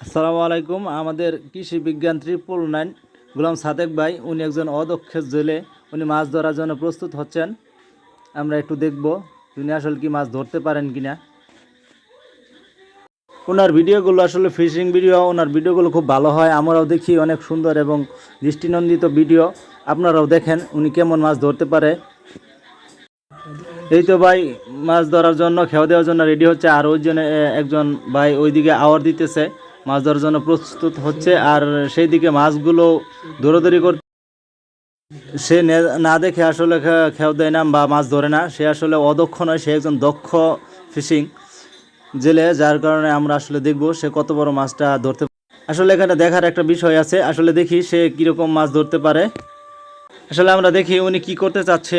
আসসালামু আলাইকুম। আমাদের কৃষি বিজ্ঞান ট্রিপল নাইন গুলাম সাদেক ভাই, উনি একজন অদক্ষ জেলে। উনি মাছ ধরার জন্য প্রস্তুত হচ্ছেন। আমরা একটু দেখব উনি আসলে কি মাছ ধরতে পারেন কিনা। ওনার ভিডিওগুলো আসলে ফিশিং ভিডিও, ওনার ভিডিওগুলো খুব ভালো হয়। আমরাও দেখি, অনেক সুন্দর এবং দৃষ্টিনন্দিত ভিডিও। আপনারাও দেখেন উনি কেমন মাছ ধরতে পারে। এই তো ভাই, মাছ ধরার জন্য খেয়া দেওয়ার জন্য রেডি হচ্ছে। আর ওই জন্য একজন ভাই ওইদিকে আওয়ার দিতেছে। মাছ ধরার জন্য প্রস্তুত হচ্ছে আর সেই দিকে মাছগুলো দৌড়াদৌড়ি করতে সে নে- দেখে আসলে খে- খেয়াও দেয় না বা মাছ ধরে না। সে আসলে অদক্ষ নয়, সে একজন দক্ষ ফিশিং জেলে, যার কারণে আমরা আসলে দেখব সে কত বড় মাছটা ধরতে আসলে এখানে দেখার একটা বিষয় আছে। আসলে দেখি সে কীরকম মাছ ধরতে পারে। আসলে আমরা দেখি উনি কি করতে চাচ্ছে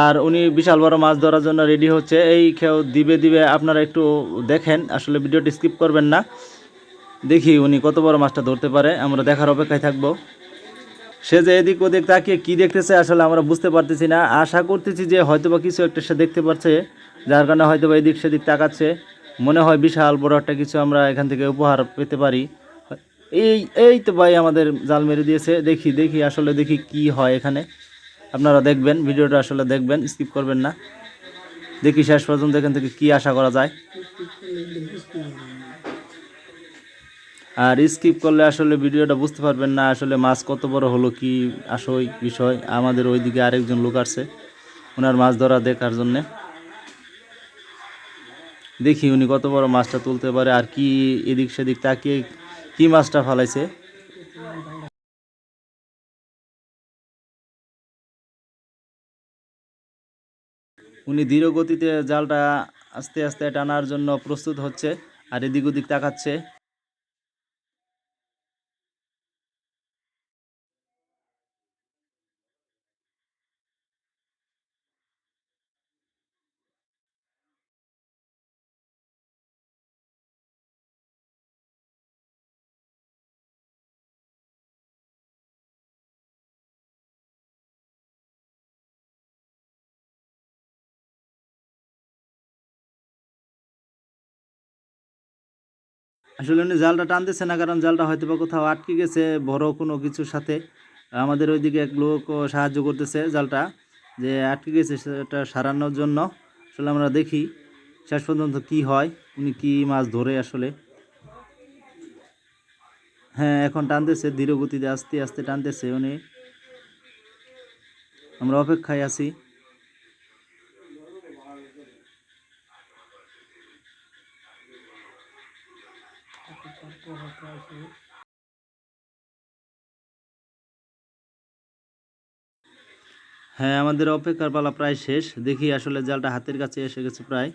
আর উনি বিশাল বড় মাছ ধরার জন্য রেডি হচ্ছে। এই খেয়েও দিবে দিবে আপনারা একটু দেখেন। আসলে ভিডিওটি স্কিপ করবেন না। দেখি উনি কত বড় মাছটা ধরতে পারে, আমরা দেখার অপেক্ষায় থাকব। সে যে এদিক ওদিক তাকিয়ে কি দেখতেছে আসলে আমরা বুঝতে পারতেছি না। আশা করতেছি যে হয়তোবা কিছু একটা সে দেখতে পাচ্ছে যার কারণে হয়তোবা এদিক সেদিক তাকাচ্ছে। মনে হয় বিশাল বড় একটা কিছু আমরা এখান থেকে উপহার পেতে পারি। এই এই তো ভাই আমাদের জাল মেরে দিয়েছে। দেখি দেখি আসলে দেখি কি হয় এখানে। আপনারা দেখবেন, ভিডিওটা আসলে দেখবেন স্কিপ করবেন না। দেখি শেষ পর্যন্ত এখান থেকে কি আশা করা যায়। আর স্কিপ করলে আসলে ভিডিওটা বুঝতে পারবেন না, আসলে মাছ কত বড় হলো কি আসই বিষয়। আমাদের ওইদিকে আরেকজন লোক আসছে ওনার মাছ ধরা দেখার জন্যে। দেখি উনি কত বড় মাছটা তুলতে পারে আর কি এদিক সেদিক তাকিয়ে কি মাছটা ফালাইছে। উনি ধীর গতিতে জালটা আস্তে আস্তে টানার জন্য প্রস্তুত হচ্ছে আর এদিক ওদিক তাকাচ্ছে। আসলে উনি জালটা টানতেছে না, কারণ জালটা হয়তো বা কোথাও আটকে গেছে, বড় কোনো কিছুর সাথে। আমাদের ওইদিকে এক লোক সাহায্য করতেছে জালটা, যে আটকে গেছে সেটা সারানোর জন্য। আসলে আমরা দেখি, শেষ পর্যন্ত কি হয়, উনি কি মাছ ধরে আসলে। হ্যাঁ এখন টানতেছে ধীর গতিতে আস্তে আস্তে টানতেছে উনি। আমরা অপেক্ষায় আছি। হ্যাঁ আমাদের অপেক্ষার পালা প্রায় শেষ। দেখি আসলে জালটা হাতের কাছে এসে গেছে প্রায়।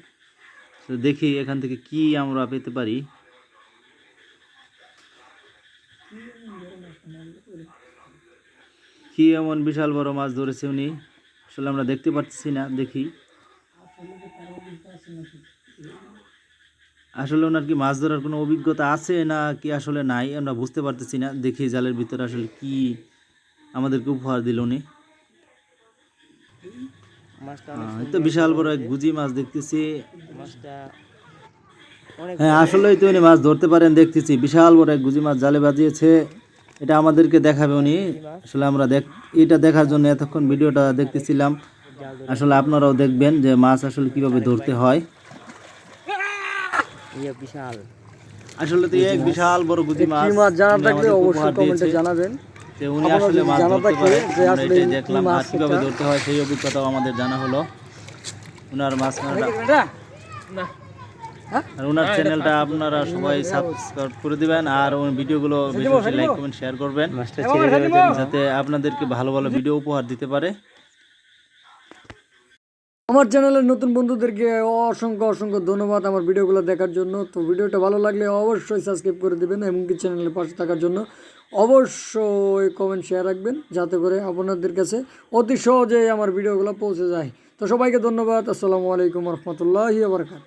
তো দেখি এখান থেকে কি আমরা পেতে পারি। কি এমন বিশাল বড় মাছ ধরেছে উনি? আসলে আমরা দেখতে পাচ্ছি না, দেখি। আসলে ওনার কি মাছ ধরার কোনো অভিজ্ঞতা আছে না কি আসলে নাই আমরা বুঝতে পারতেছি না। দেখি জালের ভিতরে আসলে কি আমাদেরকে উপহার দিল উনি। তো বিশাল বড় এক গুজি মাছ দেখতেছি। হ্যাঁ আসলেই তো উনি মাছ ধরতে পারেন দেখতেছি। বিশাল বড় এক গুজি মাছ জালে বাজিয়েছে। এটা আমাদেরকে দেখাবে উনি। আসলে আমরা দেখ এটা দেখার জন্য এতক্ষণ ভিডিওটা দেখতেছিলাম। আসলে আপনারাও দেখবেন যে মাছ আসলে কীভাবে ধরতে হয়। ইয়ে বিশাল। আসলে তো এক বিশাল বড় মাছ কি মাছ জানা থাকলে অবশ্যই কমেন্টে জানাবেন। যে উনি আসলে মাছ ধরতে পারে যে আসলে দেখলাম মাছ কীভাবে ধরতে হয় সেই অভিজ্ঞতাও আমাদের জানা হলো। ওনার মাছ মারাটা আর ওনার চ্যানেলটা আপনারা সবাই সাবস্ক্রাইব করে দিবেন আর ওর ভিডিওগুলো বেশি বেশি লাইক কমেন্ট শেয়ার করবেন যাতে আপনাদেরকে ভালো ভালো ভিডিও উপহার দিতে পারে। আমার চ্যানেলের নতুন বন্ধুদেরকে অসংখ্য অসংখ্য ধন্যবাদ আমার ভিডিওগুলো দেখার জন্য। তো ভিডিওটা ভালো লাগলে অবশ্যই সাবস্ক্রাইব করে দেবেন এবং কি চ্যানেলের পাশে থাকার জন্য অবশ্যই কমেন্ট শেয়ার রাখবেন, যাতে করে আপনাদের কাছে অতি সহজেই আমার ভিডিওগুলো পৌঁছে যায়। তো সবাইকে ধন্যবাদ, আসসালামু আলাইকুম রহমতুল্লাহি বারকাত